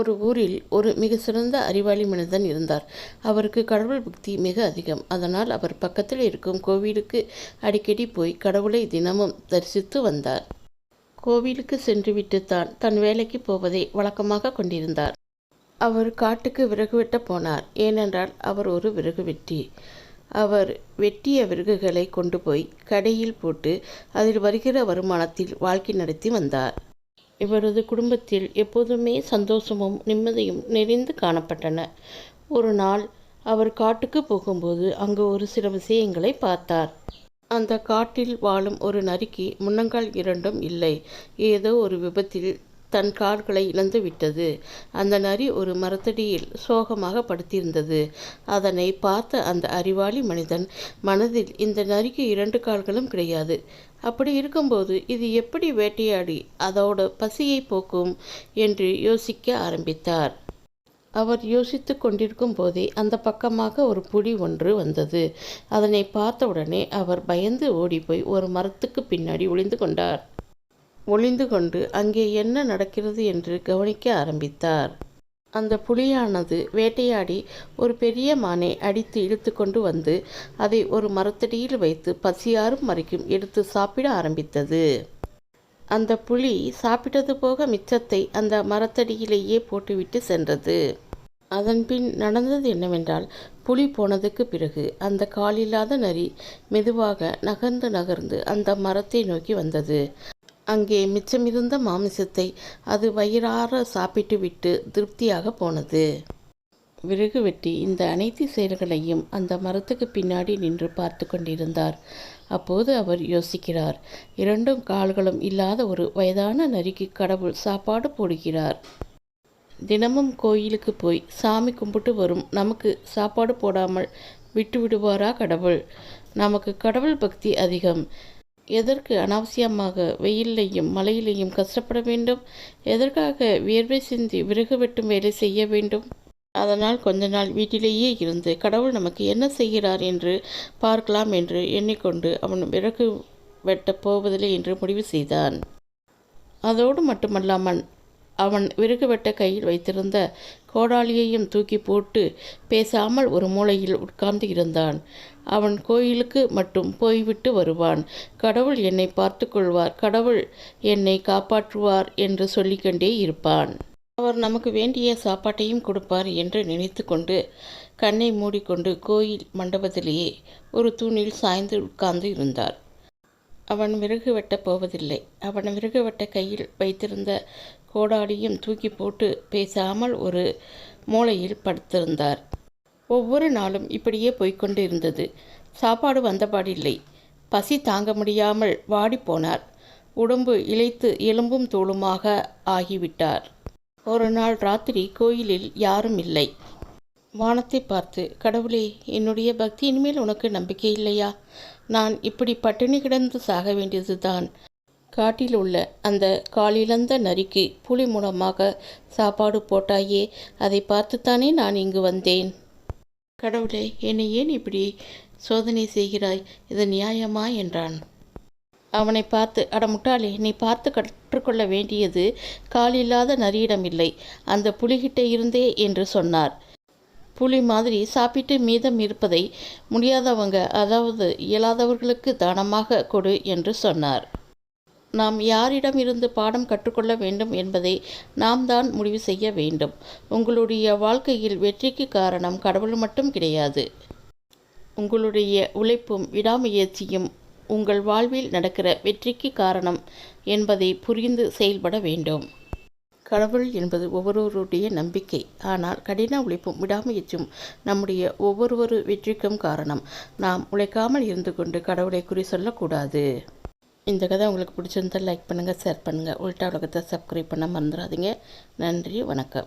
ஒரு ஊரில் ஒரு மிக சிறந்த அறிவாளி மனிதன் இருந்தார். அவருக்கு கடவுள் பக்தி மிக அதிகம். அதனால் அவர் பக்கத்தில் இருக்கும் கோவிலுக்கு அடிக்கடி போய் கடவுளை தினமும் தரிசித்து வந்தார். கோவிலுக்கு சென்றுவிட்டு தான் தன் வேலைக்கு போவதை வழக்கமாக கொண்டிருந்தார். அவர் காட்டுக்கு விறகு வெட்ட போனார். ஏனென்றால் அவர் ஒரு விறகு வெட்டி. அவர் வெட்டிய விறகுகளை கொண்டு போய் கடையில் போட்டு அதில் வருகிற வருமானத்தில் வாழ்க்கை நடத்தி வந்தார். இவரது குடும்பத்தில் எப்போதுமே சந்தோஷமும் நிம்மதியும் நிறைந்து காணப்பட்டன. ஒரு நாள் அவர் காட்டுக்கு போகும்போது அங்கு ஒரு சில விஷயங்களை பார்த்தார். அந்த காட்டில் வாழும் ஒரு நரிக்கு முன்னங்கால் இரண்டும் இல்லை. ஏதோ ஒரு விபத்தில் தன் கால்களை இழந்து விட்டது. அந்த நரி ஒரு மரத்தடியில் சோகமாக படுத்திருந்தது. அதனை பார்த்த அந்த அறிவாளி மனிதன் மனதில் இந்த நரிக்கு இரண்டு கால்களும் கிடையாது. அப்படி இருக்கும்போது இது எப்படி வேட்டையாடி அதோட பசியை போக்கும்? என்று யோசிக்க ஆரம்பித்தார். அவர் யோசித்து கொண்டிருக்கும் போதே அந்த பக்கமாக ஒரு புலி ஒன்று வந்தது. அதனை பார்த்தவுடனே அவர் பயந்து ஓடிப்போய் ஒரு மரத்துக்கு பின்னாடி ஒளிந்து கொண்டார். ஒளிந்து கொண்டு அங்கே என்ன நடக்கிறது என்று கவனிக்க ஆரம்பித்தார். அந்த புலியானது வேட்டையாடி ஒரு பெரிய மானை அடித்து இழுத்து கொண்டு வந்து அதை ஒரு மரத்தடியில் வைத்து பசியாறும் மறைக்கும் எடுத்து சாப்பிட ஆரம்பித்தது. அந்த புலி சாப்பிட்டது போக மிச்சத்தை அந்த மரத்தடியிலேயே போட்டுவிட்டு சென்றது. அதன்பின் நடந்தது என்னவென்றால் புலி போனதுக்கு பிறகு அந்த காலில்லாத நரி மெதுவாக நகர்ந்து நகர்ந்து அந்த மரத்தை நோக்கி வந்தது. அங்கே மிச்சமிருந்த மாமிசத்தை அது வயிறார சாப்பிட்டுவிட்டு திருப்தியாக போனது. விறகு வெட்டி இந்த அனைத்து செயல்களையும் அந்த மரத்துக்கு பின்னாடி நின்று பார்த்து கொண்டிருந்தார். அப்போது அவர் யோசிக்கிறார் இரண்டும் கால்களும் இல்லாத ஒரு வயதான நரிக்கு கடவுள் சாப்பாடு போடுகிறார். தினமும் கோயிலுக்கு போய் சாமி கும்பிட்டு வரும் நமக்கு சாப்பாடு போடாமல் விட்டு விடுவாரா கடவுள்? நமக்கு கடவுள் பக்தி அதிகம். எதற்கு அனாவசியமாக வெயிலையும் மழையிலையும் கஷ்டப்பட வேண்டும்? எதற்காக வியர்வை சிந்தி விறகு வெட்டும் வேலை செய்ய வேண்டும்? அதனால் கொஞ்ச நாள் வீட்டிலேயே இருந்து கடவுள் நமக்கு என்ன செய்கிறார் என்று பார்க்கலாம் என்று எண்ணிக்கொண்டு அவன் விறகு வெட்டப் போவதில்லை என்று முடிவு செய்தான். அதோடு மட்டுமல்லாமல் அவன் விறகு வெட்ட கையில் வைத்திருந்த கோடாலியையும் தூக்கி போட்டு பேசாமல் ஒரு மூலையில் உட்கார்ந்து இருந்தான். அவன் கோயிலுக்கு மட்டும் போய்விட்டு வருவான். கடவுள் என்னை பார்த்து கொள்வார் கடவுள் என்னை காப்பாற்றுவார் என்று சொல்லிக்கொண்டே இருப்பான். அவர் நமக்கு வேண்டிய சாப்பாட்டையும் கொடுப்பார் என்று நினைத்து கொண்டு கண்ணை மூடிக்கொண்டு கோயில் மண்டபத்திலேயே ஒரு தூணில் சாய்ந்து உட்கார்ந்து இருந்தார். அவன் விறகு வெட்டப் போவதில்லை. அவன் விறகு வெட்ட கையில் வைத்திருந்த கோடாலியும் தூக்கி போட்டு பேசாமல் ஒரு மூலையில் படுத்திருந்தார். ஒவ்வொரு நாளும் இப்படியே போய்கொண்டு இருந்தது சாப்பாடு வந்தபாடில்லை. பசி தாங்க முடியாமல் வாடிப்போனார். உடம்பு இழைத்து எலும்பும் தோளுமாக ஆகிவிட்டார். ஒரு நாள் ராத்திரி கோயிலில் யாரும் இல்லை. வானத்தை பார்த்து கடவுளே என்னுடைய பக்தி இனிமேல் உனக்கு நம்பிக்கை இல்லையா? நான் இப்படி பட்டினி கிடந்து சாக வேண்டியதுதான். காட்டில் உள்ள அந்த காலிழந்த நரிக்கு புலி மூலமாக சாப்பாடு போட்டாயே அதை பார்த்துத்தானே நான் இங்கு வந்தேன். கடவுளே என்னை ஏன் இப்படி சோதனை செய்கிறாய்? இது நியாயமா? என்றான். அவனை பார்த்து அடமுட்டாளே நீ பார்த்து கற்றுக்கொள்ள வேண்டியது காலில்லாத நரியிடம் இல்லை அந்த புலிகிட்ட இருந்தே என்று சொன்னார். புலி மாதிரி சாப்பிட்டு மீதம் இருப்பதை முடியாதவங்க அதாவது இயலாதவர்களுக்கு தானமாக கொடு என்று சொன்னார். நாம் யாரிடம் இருந்து பாடம் கற்றுக்கொள்ள வேண்டும் என்பதை நாம் தான் முடிவு செய்ய வேண்டும். உங்களுடைய வாழ்க்கையில் வெற்றிக்கு காரணம் கடவுள் மட்டும் கிடையாது. உங்களுடைய உழைப்பும் விடாமுயற்சியும் உங்கள் வாழ்வில் நடக்கிற வெற்றிக்கு காரணம் என்பதை புரிந்து செயல்பட வேண்டும். கடவுள் என்பது ஒவ்வொருவருடைய நம்பிக்கை. ஆனால் கடின உழைப்பும் விடாமுயற்சியும் நம்முடைய ஒவ்வொருவரு வெற்றிக்கும் காரணம். நாம் உழைக்காமல் இருந்து கொண்டு கடவுளை குறி சொல்லக்கூடாது. இந்த கதை உங்களுக்கு பிடிச்சிருந்தால் லைக் பண்ணுங்கள் ஷேர் பண்ணுங்கள் உள்டா உலகத்தை சப்ஸ்கிரைப் பண்ண மறந்துடாதீங்க. நன்றி வணக்கம்.